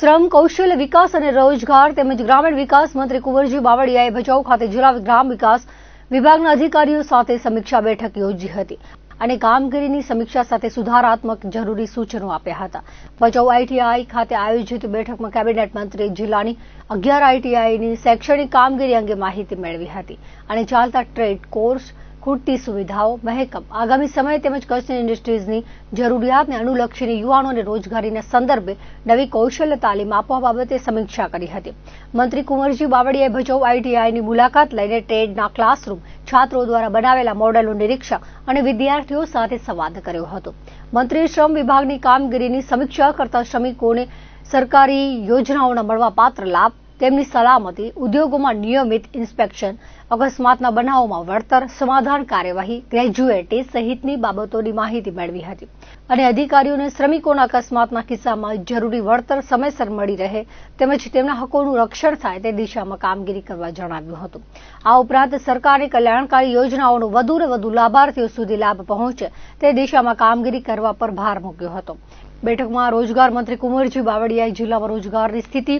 શ્રમ કૌશલ્ય વિકાસ અને રોજગાર તેમજ ગ્રામીણ વિકાસ મંત્રી કુંવરજી બાવળિયાએ ભચાઉ ખાતે જિલ્લા ગ્રામ વિકાસ વિભાગના અધિકારીઓ સાથે સમીક્ષા બેઠક યોજી હતી અને કામગીરીની સમીક્ષા સાથે સુધારાત્મક જરૂરી સૂચનો આપ્યા હતા. ભચાઉ આઈટીઆઈ ખાતે આયોજિત બેઠકમાં કેબિનેટ મંત્રી જિલ્લાની અગિયાર આઈટીઆઈની શૈક્ષણિક કામગીરી અંગે માહિતી મેળવી હતી અને ચાલતા ટ્રેડ કોર્સ ખૂટતી સુવિધાઓ, મહેકમ. આગામી સમયે તેમજ કચ્છની ઇન્ડસ્ટ્રીઝની જરૂરિયાતને અનુલક્ષીને યુવાનોને રોજગારીના સંદર્ભે નવી કૌશલ્ય તાલીમ આપવા બાબતે સમીક્ષા કરી હતી. મંત્રી કુંવરજી બાવળીએ ભજવ આઈટીઆઈની મુલાકાત લઈને ટ્રેડના ક્લાસરૂમ છાત્રો દ્વારા બનાવેલા મોડેલનું નિરીક્ષણ અને વિદ્યાર્થીઓ સાથે સંવાદ કર્યો હતો. મંત્રીએ શ્રમ વિભાગની કામગીરીની સમીક્ષા કરતા શ્રમિકોને સરકારી યોજનાઓના મળવાપાત્ર લાભ તેમની સલામતી ઉદ્યોગોમાં નિયમિત ઇન્સ્પેક્શન, અકસ્માતના બનાવોમાં વળતર, સમાધાન કાર્યવાહી, ગ્રેજ્યુએટી સહિતની બાબતોની માહિતી મેળવી હતી. અને અધિકારીઓને શ્રમિકોના અકસ્માતના કિસ્સામાં જરૂરી વળતર સમયસર મળી રહે તેમજ તેમના હકોનું રક્ષણ થાય તે દિશામાં કામગીરી કરવા જણાવ્યું હતું. આ ઉપરાંત સરકારની કલ્યાણકારી યોજનાઓનો વધુને વધુ લાભાર્થીઓ સુધી લાભ પહોંચે તે દિશામાં કામગીરી કરવા પર ભાર મૂક્યો હતો. બેઠકમાં રોજગાર મંત્રી કુંવરજી બાવળિયાએ જિલ્લામાં રોજગારની સ્થિતિ,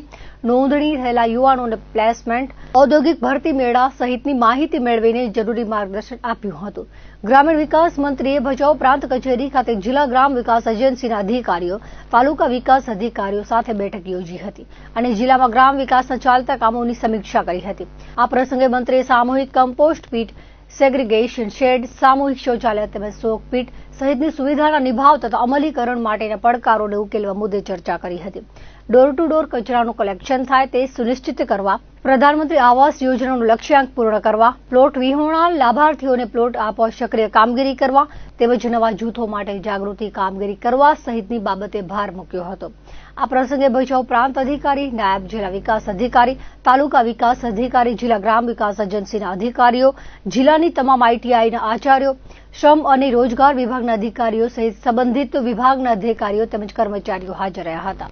નોંધણી થયેલા યુવાનોને પ્લેસમેન્ટ ઔદ્યોગિક ભરતી મેળા સહિતની માહિતી મેળવીને જરૂરી માર્ગદર્શન આપ્યું હતું. ગ્રામીણ વિકાસ મંત્રીએ ભચાઉ પ્રાંત કચેરી ખાતે જિલ્લા ગ્રામ વિકાસ એજન્સીના અધિકારીઓ, તાલુકા વિકાસ અધિકારીઓ સાથે બેઠક યોજી હતી અને જિલ્લામાં ગ્રામ વિકાસના ચાલતા કામોની સમીક્ષા કરી હતી. આ પ્રસંગે મંત્રીએ સામૂહિક કમ્પોસ્ટ પીટ સેગ્રીગેશન શેડ સામૂહિક શૌચાલય તેમજ સોકપીટ સહિતની સુવિધાના નિભાવ તથા અમલીકરણ માટેના પડકારોને ઉકેલવા મુદ્દે ચર્ચા કરી હતી. ડોર ટુ ડોર કચરાનું કલેક્શન થાય તે સુનિશ્ચિત કરવા પ્રધાનમંત્રી આવાસ યોજનાનું લક્ષ્યાંક પૂર્ણ કરવા, પ્લોટ વિહોણા, લાભાર્થીઓને પ્લોટ આપવા સક્રિય કામગીરી કરવા તેમજ નવા જૂથો માટે જાગૃતિ કામગીરી કરવા સહિતની બાબતે ભાર મૂક્યો હતો. આ પ્રસંગે ભચાઉ પ્રાંત અધિકારી, નાયબ જિલ્લા વિકાસ અધિકારી, તાલુકા વિકાસ અધિકારી, જિલ્લા ગ્રામ વિકાસ એજન્સીના અધિકારીઓ, જિલ્લાની તમામ આઈટીઆઈના આચાર્યો, શ્રમ અને રોજગાર વિભાગના અધિકારીઓ સહિત સંબંધિત વિભાગના અધિકારીઓ તેમજ કર્મચારીઓ હાજર રહ્યા હતા.